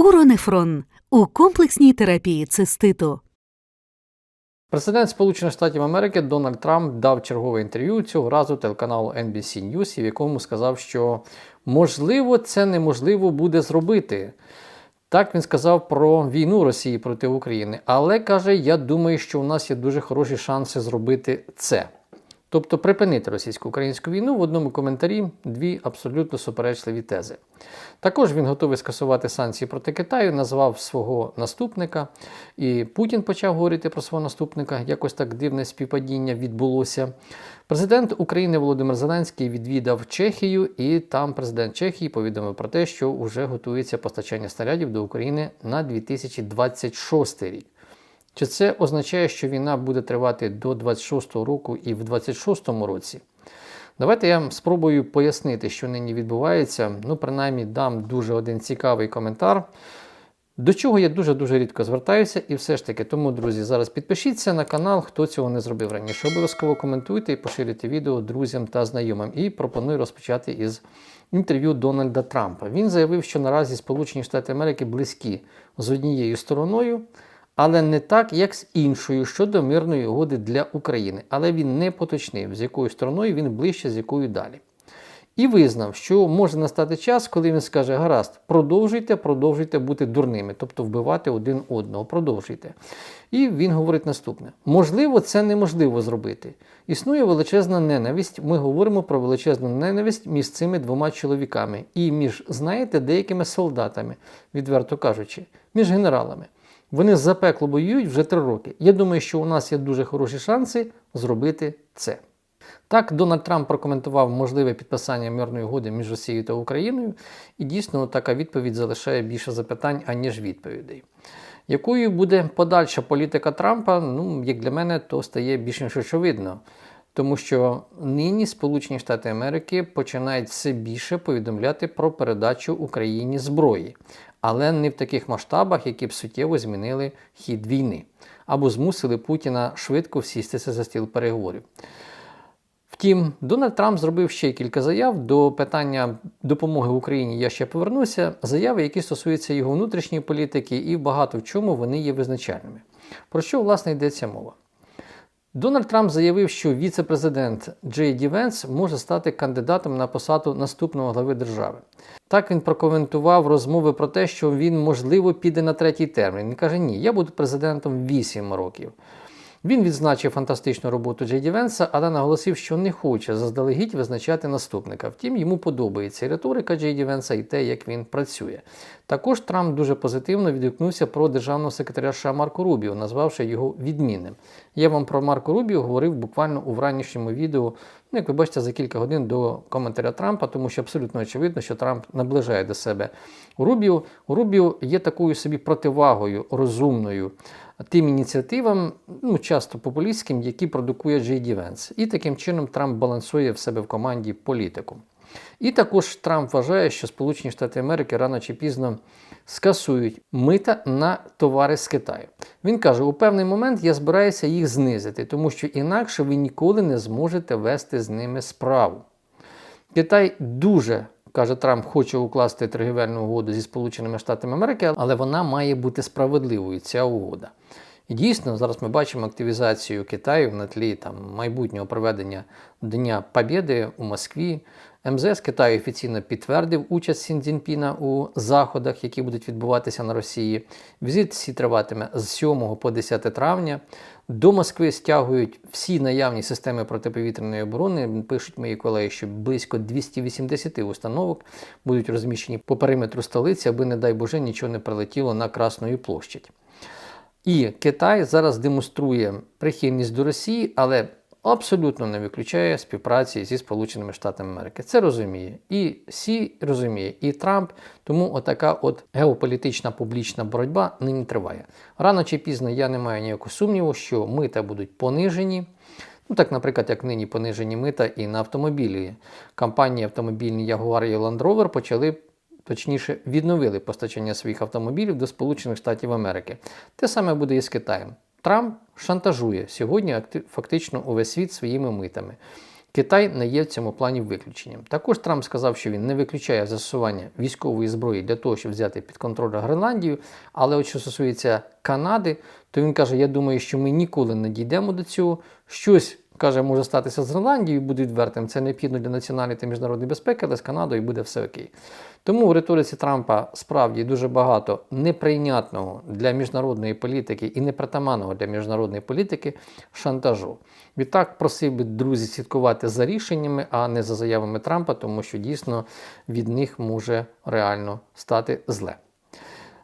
Уронефрон у комплексній терапії циститу. Президент Сполучених Штатів Америки Дональд Трамп дав чергове інтерв'ю цього разу телеканалу NBC News, в якому сказав, що можливо це неможливо буде зробити. Так він сказав про війну Росії проти України, але каже: я думаю, що у нас є дуже хороші шанси зробити це. Тобто припинити російсько-українську війну в одному коментарі дві абсолютно суперечливі тези. Також він готовий скасувати санкції проти Китаю, назвав свого наступника, і Путін почав говорити про свого наступника. Якось так дивне співпадіння відбулося. Президент України Володимир Зеленський відвідав Чехію, і там президент Чехії повідомив про те, що вже готується постачання снарядів до України на 2026 рік. Чи це означає, що війна буде тривати до 26-го року і в 26-му році? Давайте я спробую пояснити, що нині відбувається. Ну, принаймні, дам дуже один цікавий коментар. До чого я дуже-дуже рідко звертаюся, і все ж таки, тому, друзі, зараз підпишіться на канал, хто цього не зробив раніше. Обов'язково коментуйте і поширюйте відео друзям та знайомим. І пропоную розпочати із інтерв'ю Дональда Трампа. Він заявив, що наразі Сполучені Штати Америки близькі з однією стороною але не так, як з іншою щодо мирної угоди для України. Але він не поточнив, з якою стороною він ближче, з якою далі. І визнав, що може настати час, коли він скаже: гаразд, продовжуйте, продовжуйте бути дурними, тобто вбивати один одного, продовжуйте. І він говорить наступне: можливо, це неможливо зробити. Існує величезна ненависть. Ми говоримо про величезну ненависть між цими двома чоловіками і між, знаєте, деякими солдатами, відверто кажучи, між генералами. Вони запекло воюють вже три роки. Я думаю, що у нас є дуже хороші шанси зробити це. Так, Дональд Трамп прокоментував можливе підписання мирної угоди між Росією та Україною, і дійсно така відповідь залишає більше запитань, аніж відповідей. Якою буде подальша політика Трампа, ну, як для мене, то стає більш ніж очевидно. Тому що нині Сполучені Штати Америки починають все більше повідомляти про передачу Україні зброї але не в таких масштабах, які б суттєво змінили хід війни або змусили Путіна швидко всістися за стіл переговорів. Втім, Дональд Трамп зробив ще кілька заяв до питання допомоги Україні. Я ще повернуся. Заяви, які стосуються його внутрішньої політики, і багато в чому вони є визначальними. Про що власне йдеться мова? Дональд Трамп заявив, що віце-президент Джей Ді Венс може стати кандидатом на посаду наступного глави держави. Так він прокоментував розмови про те, що він, можливо, піде на третій термін. Він каже: Ні, я буду президентом 8 років. Він відзначив фантастичну роботу Джейді Венса, але наголосив, що не хоче заздалегідь визначати наступника. Втім, йому подобається і риторика Джейді Венса і те, як він працює. Також Трамп дуже позитивно відгукнувся про державного секретаря США Марку Рубіо, назвавши його відмінним. Я вам про Марку Рубіо говорив буквально у вранішньому відео, ну, як ви бачите, за кілька годин до коментаря Трампа, тому що абсолютно очевидно, що Трамп наближає до себе Рубіо. Рубіо є такою собі противагою розумною тим ініціативам, ну часто популістським, які продукує Джей Ді. І таким чином Трамп балансує в себе в команді політику. І також Трамп вважає, що Сполучені Штати Америки рано чи пізно скасують мита на товари з Китаю. Він каже, у певний момент я збираюся їх знизити, тому що інакше ви ніколи не зможете вести з ними справу. Китай дуже Каже, Трамп хоче укласти торгівельну угоду зі Сполученими Штатами Америки, але вона має бути справедливою, ця угода. Дійсно, зараз ми бачимо активізацію Китаю на тлі там, майбутнього проведення Дня Побєди у Москві. МЗС Китаю офіційно підтвердив участь Сін Цзіньпіна у заходах, які будуть відбуватися на Росії. Візит всі триватиме з 7 по 10 травня. До Москви стягують всі наявні системи протиповітряної оборони. Пишуть мої колеги, що близько 280 установок будуть розміщені по периметру столиці, аби, не дай Боже, нічого не прилетіло на Красну площадь. І Китай зараз демонструє прихильність до Росії, але абсолютно не виключає співпраці зі Сполученими Штатами Америки. Це розуміє. І Сі розуміє, і Трамп. Тому отака от геополітична публічна боротьба нині триває. Рано чи пізно я не маю ніякого сумніву, що мита будуть понижені. Ну, так, наприклад, як нині понижені мита і на автомобілі. Компанії автомобільні Jaguar і Land Rover почали. Точніше, відновили постачання своїх автомобілів до Сполучених Штатів Америки. Те саме буде і з Китаєм. Трамп шантажує сьогодні фактично увесь світ своїми митами. Китай не є в цьому плані виключенням. Також Трамп сказав, що він не виключає застосування військової зброї для того, щоб взяти під контроль Гренландію. Але от що стосується Канади, то він каже: Я думаю, що ми ніколи не дійдемо до цього. Щось каже, може статися з Гренландією, буде відвертим. Це необхідно для національної та міжнародної безпеки, але з Канадою буде все окей. Тому в риториці Трампа справді дуже багато неприйнятного для міжнародної політики і непритаманного для міжнародної політики шантажу. Відтак просив би друзі слідкувати за рішеннями, а не за заявами Трампа, тому що дійсно від них може реально стати зле.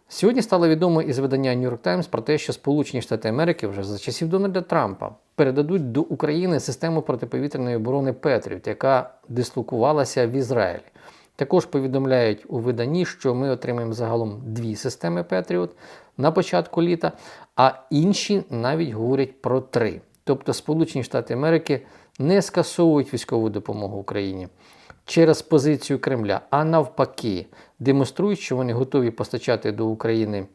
Сьогодні стало відомо із видання New York Times про те, що Сполучені Штати Америки вже за часів Дональда Трампа передадуть до України систему протиповітряної оборони Петріот, яка дислокувалася в Ізраїлі. Також повідомляють у виданні, що ми отримаємо загалом дві системи Петріот на початку літа, а інші навіть говорять про три. Тобто Сполучені Штати Америки не скасовують військову допомогу Україні через позицію Кремля, а навпаки, демонструють, що вони готові постачати до України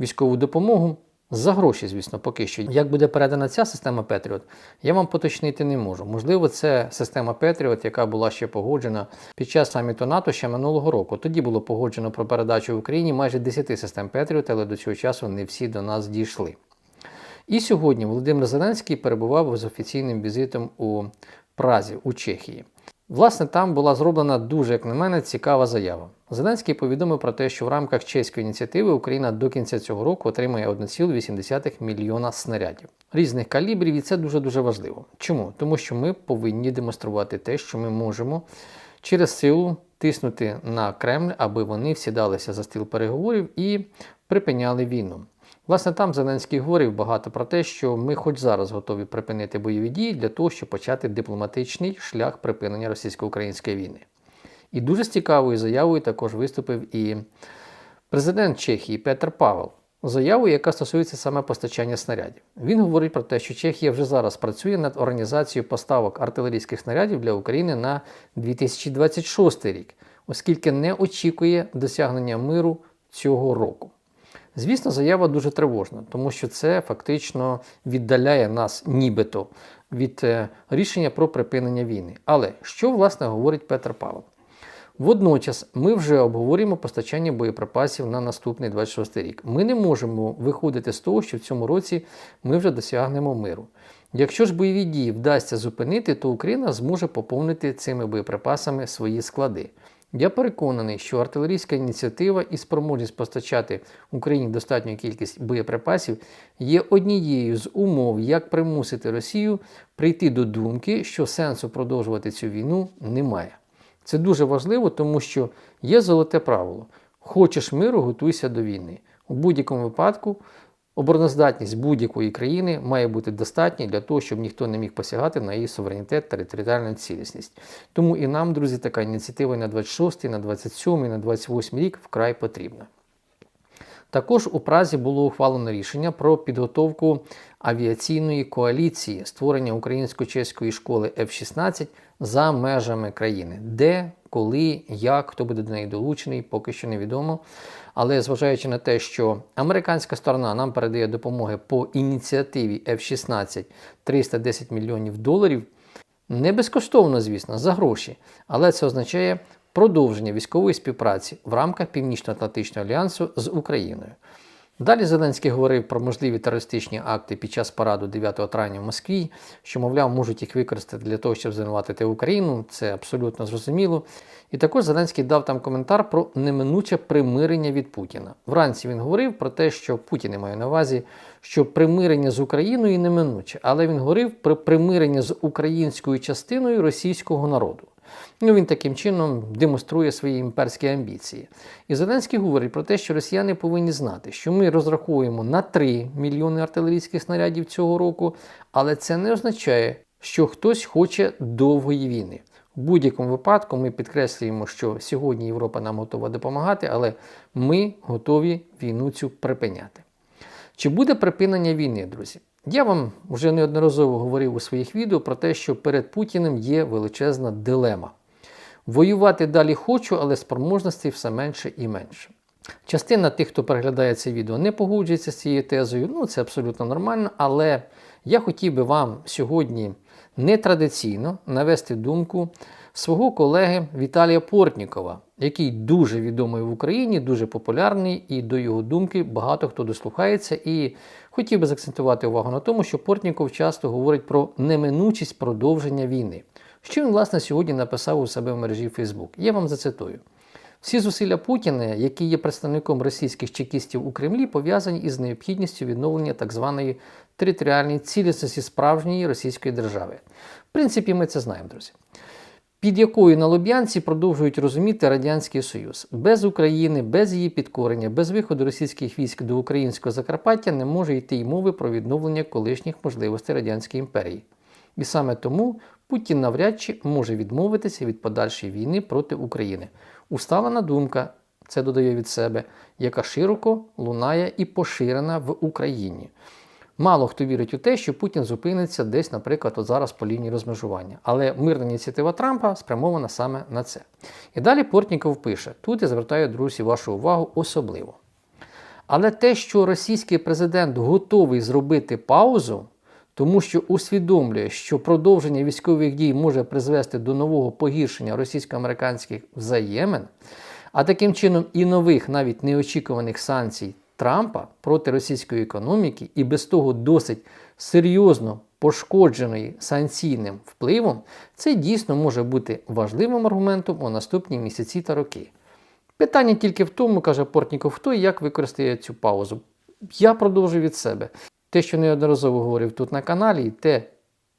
військову допомогу за гроші, звісно, поки що. Як буде передана ця система Петріот, я вам поточнити не можу. Можливо, це система Петріот, яка була ще погоджена під час саміту НАТО ще минулого року. Тоді було погоджено про передачу в Україні майже 10 систем Петріот, але до цього часу не всі до нас дійшли. І сьогодні Володимир Зеленський перебував з офіційним візитом у Празі у Чехії. Власне, там була зроблена дуже, як на мене, цікава заява. Зеленський повідомив про те, що в рамках чеської ініціативи Україна до кінця цього року отримає 1,8 мільйона снарядів різних калібрів, і це дуже дуже важливо. Чому? Тому що ми повинні демонструвати те, що ми можемо через силу тиснути на Кремль, аби вони всідалися за стіл переговорів і припиняли війну. Власне, там Зеленський говорив багато про те, що ми хоч зараз готові припинити бойові дії для того, щоб почати дипломатичний шлях припинення російсько-української війни. І дуже з цікавою заявою також виступив і президент Чехії Петр Павел. Заявою, яка стосується саме постачання снарядів. Він говорить про те, що Чехія вже зараз працює над організацією поставок артилерійських снарядів для України на 2026 рік, оскільки не очікує досягнення миру цього року. Звісно, заява дуже тривожна, тому що це фактично віддаляє нас нібито від е, рішення про припинення війни. Але що власне говорить Петр Павел? Водночас ми вже обговорюємо постачання боєприпасів на наступний 26 рік. Ми не можемо виходити з того, що в цьому році ми вже досягнемо миру. Якщо ж бойові дії вдасться зупинити, то Україна зможе поповнити цими боєприпасами свої склади. Я переконаний, що артилерійська ініціатива і спроможність постачати Україні достатню кількість боєприпасів є однією з умов, як примусити Росію прийти до думки, що сенсу продовжувати цю війну немає. Це дуже важливо, тому що є золоте правило: хочеш миру, готуйся до війни. У будь-якому випадку обороноздатність будь-якої країни має бути достатня для того, щоб ніхто не міг посягати на її суверенітет та територіальну цілісність. Тому і нам, друзі, така ініціатива на 26, на 27, на 28 рік вкрай потрібна. Також у Празі було ухвалено рішення про підготовку авіаційної коаліції створення українсько-чеської школи F-16 за межами країни. Де, коли, як, хто буде до неї долучений, поки що невідомо. Але зважаючи на те, що американська сторона нам передає допомоги по ініціативі F-16 310 мільйонів доларів, не безкоштовно, звісно, за гроші, але це означає продовження військової співпраці в рамках Північно-Атлантичного альянсу з Україною. Далі Зеленський говорив про можливі терористичні акти під час параду 9 травня в Москві, що, мовляв, можуть їх використати для того, щоб звинуватити Україну. Це абсолютно зрозуміло. І також Зеленський дав там коментар про неминуче примирення від Путіна. Вранці він говорив про те, що Путін має на увазі, що примирення з Україною неминуче, але він говорив про примирення з українською частиною російського народу. Ну, Він таким чином демонструє свої імперські амбіції. І Зеленський говорить про те, що росіяни повинні знати, що ми розраховуємо на 3 мільйони артилерійських снарядів цього року, але це не означає, що хтось хоче довгої війни. В будь-якому випадку ми підкреслюємо, що сьогодні Європа нам готова допомагати, але ми готові війну цю припиняти. Чи буде припинення війни, друзі? Я вам вже неодноразово говорив у своїх відео про те, що перед Путіним є величезна дилема. Воювати далі хочу, але спроможностей все менше і менше. Частина тих, хто переглядає це відео, не погоджується з цією тезою. Ну, це абсолютно нормально, але я хотів би вам сьогодні нетрадиційно навести думку свого колеги Віталія Портнікова, який дуже відомий в Україні, дуже популярний, і до його думки багато хто дослухається. І хотів би закцентувати увагу на тому, що Портніков часто говорить про неминучість продовження війни. Що він, власне, сьогодні написав у себе в мережі Facebook. Я вам зацитую. Всі зусилля Путіна, який є представником російських чекістів у Кремлі, пов'язані із необхідністю відновлення так званої територіальної цілісності справжньої російської держави. В принципі, ми це знаємо, друзі. Під якою на Луб'янці продовжують розуміти Радянський Союз. Без України, без її підкорення, без виходу російських військ до українського Закарпаття не може йти й мови про відновлення колишніх можливостей Радянської імперії. І саме тому Путін навряд чи може відмовитися від подальшої війни проти України. Усталена думка, це додає від себе, яка широко лунає і поширена в Україні. Мало хто вірить у те, що Путін зупиниться десь, наприклад, от зараз по лінії розмежування. Але мирна ініціатива Трампа спрямована саме на це. І далі Портніков пише: тут я звертаю, друзі, вашу увагу особливо. Але те, що російський президент готовий зробити паузу, тому що усвідомлює, що продовження військових дій може призвести до нового погіршення російсько-американських взаємин, а таким чином і нових, навіть неочікуваних санкцій Трампа проти російської економіки і без того досить серйозно пошкодженої санкційним впливом, це дійсно може бути важливим аргументом у наступні місяці та роки. Питання тільки в тому, каже Портніков, хто і як використає цю паузу. Я продовжую від себе. Те, що неодноразово говорив тут на каналі, і те,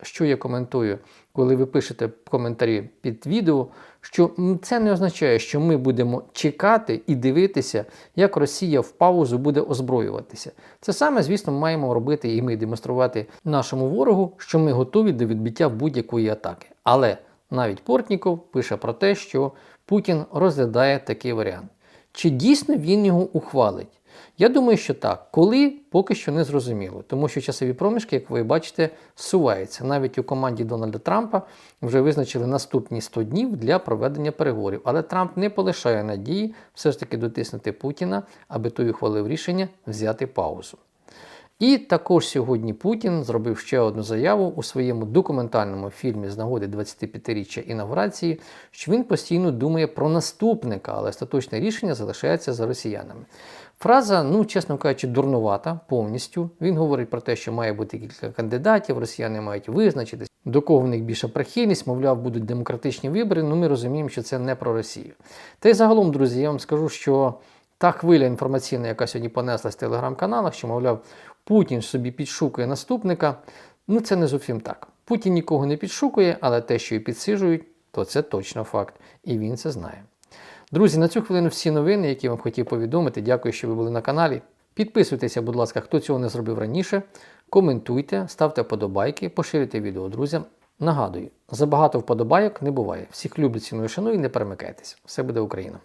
що я коментую, коли ви пишете коментарі під відео, що це не означає, що ми будемо чекати і дивитися, як Росія в паузу буде озброюватися. Це саме, звісно, маємо робити і ми демонструвати нашому ворогу, що ми готові до відбиття будь-якої атаки. Але навіть Портніков пише про те, що Путін розглядає такий варіант. Чи дійсно він його ухвалить? Я думаю, що так. Коли поки що не зрозуміло, тому що часові проміжки, як ви бачите, суваються. Навіть у команді Дональда Трампа вже визначили наступні 100 днів для проведення переговорів. Але Трамп не полишає надії все ж таки дотиснути Путіна, аби той ухвалив рішення взяти паузу. І також сьогодні Путін зробив ще одну заяву у своєму документальному фільмі з нагоди 25-річчя інавгурації, що він постійно думає про наступника, але остаточне рішення залишається за росіянами. Фраза, ну, чесно кажучи, дурнувата повністю. Він говорить про те, що має бути кілька кандидатів, росіяни мають визначитись, до кого в них більша прихильність, мовляв, будуть демократичні вибори. Ну, ми розуміємо, що це не про Росію. Та й загалом, друзі, я вам скажу, що та хвиля інформаційна, яка сьогодні понеслась в телеграм-каналах, що, мовляв, Путін собі підшукує наступника. Ну, це не зовсім так. Путін нікого не підшукує, але те, що і підсижують, то це точно факт. І він це знає. Друзі, на цю хвилину всі новини, які вам хотів повідомити. Дякую, що ви були на каналі. Підписуйтеся, будь ласка, хто цього не зробив раніше. Коментуйте, ставте вподобайки, поширюйте відео друзям. Нагадую, забагато вподобайок не буває. Всіх люблю, ціную, шаную і не перемикайтесь. Все буде Україна!